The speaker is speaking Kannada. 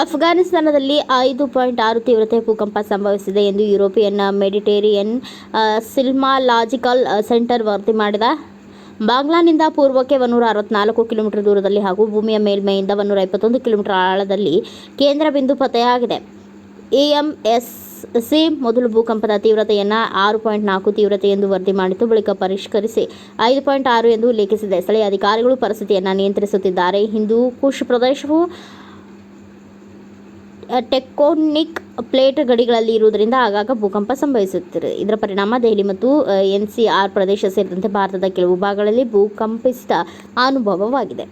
ಅಫ್ಘಾನಿಸ್ತಾನದಲ್ಲಿ ಐದು ಪಾಯಿಂಟ್ ಆರು ತೀವ್ರತೆ ಭೂಕಂಪ ಸಂಭವಿಸಿದೆ ಎಂದು ಯುರೋಪಿಯನ್ ಮೆಡಿಟೇರಿಯನ್ ಸಿಲ್ಮಾಲಾಜಿಕಲ್ ಸೆಂಟರ್ ವರದಿ ಮಾಡಿದ. ಬಾಂಗ್ಲಾನಿಂದ ಪೂರ್ವಕ್ಕೆ ಒನ್ನೂರ ಅರವತ್ನಾಲ್ಕು ಕಿಲೋಮೀಟರ್ ದೂರದಲ್ಲಿ ಹಾಗೂ ಭೂಮಿಯ ಮೇಲ್ಮೈಯಿಂದ ಒನ್ನೂರ ಇಪ್ಪತ್ತೊಂದು ಕಿಲೋಮೀಟರ್ ಆಳದಲ್ಲಿ ಕೇಂದ್ರ ಬಿಂದು ಪತ್ತೆಯಾಗಿದೆ. ಎಎಂಎಸ್ಸಿ ಮೊದಲು ಭೂಕಂಪದ ತೀವ್ರತೆಯನ್ನು ಆರು ಪಾಯಿಂಟ್ ನಾಲ್ಕು ತೀವ್ರತೆ ಎಂದು ವರದಿ ಮಾಡಿತು ಬಳಿಕ ಪರಿಷ್ಕರಿಸಿ ಐದು ಪಾಯಿಂಟ್ ಆರು ಎಂದು ಉಲ್ಲೇಖಿಸಿದೆ ಸ್ಥಳೀಯ ಅಧಿಕಾರಿಗಳು ಪರಿಸ್ಥಿತಿಯನ್ನು ನಿಯಂತ್ರಿಸುತ್ತಿದ್ದಾರೆ. ಹಿಂದೂ ಕುಶ್ ಪ್ರದೇಶವು ಟೆಕ್ಟೋನಿಕ್ ಪ್ಲೇಟ್ ಗಡಿಗಳಲ್ಲಿ ಇರುವುದರಿಂದ ಆಗಾಗ ಭೂಕಂಪ ಸಂಭವಿಸುತ್ತಿದೆ. ಇದರ ಪರಿಣಾಮ ದೆಹಲಿ ಮತ್ತು ಎನ್ಸಿಆರ್ ಪ್ರದೇಶ ಸೇರಿದಂತೆ ಭಾರತದ ಕೆಲವು ಭಾಗಗಳಲ್ಲಿ ಭೂಕಂಪಿಸಿದ ಅನುಭವವಾಗಿದೆ.